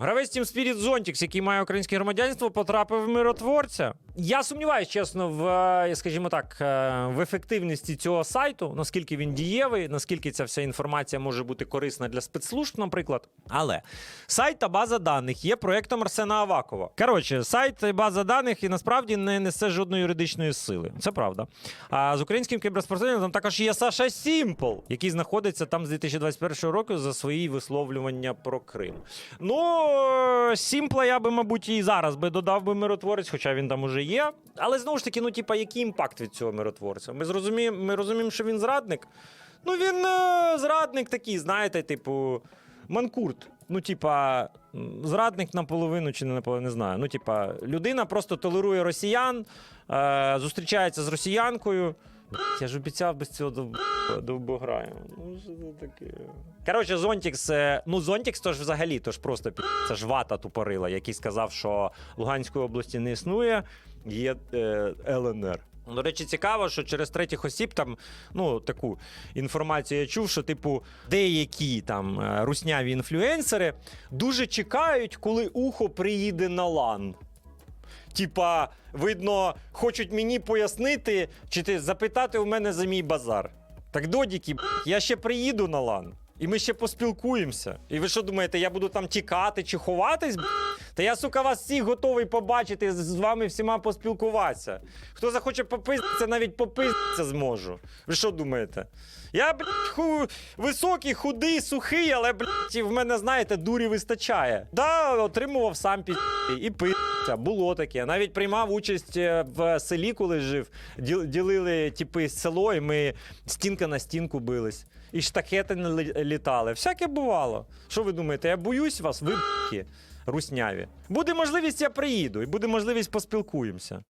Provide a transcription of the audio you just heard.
Гравець Team Spirit Zontix, який має українське громадянство, потрапив в миротворця. Я сумніваюся, чесно, в е, скажімо так, е, в ефективності цього сайту, наскільки він дієвий, наскільки ця вся інформація може бути корисна для спецслужб, наприклад. Але сайт та база даних є проектом Арсена Авакова. Коротше, сайт і база даних і насправді не несе жодної юридичної сили. Це правда. А з українським кіберспортсменом там також є Саша Сімпл, який знаходиться там з 2021 року за свої висловлювання про Крим. Ну, е, Сімпла я би, мабуть, і зараз би додав би миротворець, хоча він там уже є. Але знову ж таки, ну, типа, який імпакт від цього миротворця? Ми зрозуміємо, ми розуміємо, що він зрадник. Ну, він е, зрадник такий, знаєте, типу, манкурт. Ну, типа, зрадник наполовину чи не наполовину, не знаю. Ну, типа, людина просто толерує росіян, е, зустрічається з росіянкою. Я ж обіцяв без цього дов- довбограю. Ну, що це таке? Коротше, Зонтікс, е, ну Зонтікс то ж взагалі, то ж просто пі... це ж вата тупорила, який сказав, що Луганської області не існує, є е, ЛНР. До речі, цікаво, що через третіх осіб там ну таку інформацію я чув, що типу деякі там е, русняві інфлюенсери дуже чекають, коли ухо приїде на лан. Типа, видно, хочуть мені пояснити, чи ти запитати у мене за мій базар. Так, додіки, я ще приїду на лан. І ми ще поспілкуємося. І ви що думаєте, я буду там тікати чи ховатись? Та я, сука, вас всіх готовий побачити, з- вами всіма поспілкуватися. Хто захоче попиздитися, навіть попиздитися зможу. Ви що думаєте? Я, блядь, ху... високий, худий, сухий, але, блядь, в мене, знаєте, дурі вистачає. Да, отримував сам пі... і пи***ся, було таке. Навіть приймав участь е, в селі, коли жив. Діл- Ділили типи село, і ми стінка на стінку бились. І штахети не літали. Всяке бувало. Що ви думаєте, я боюсь вас, ви б***ки, русняві. Буде можливість, я приїду, і буде можливість поспілкуємося.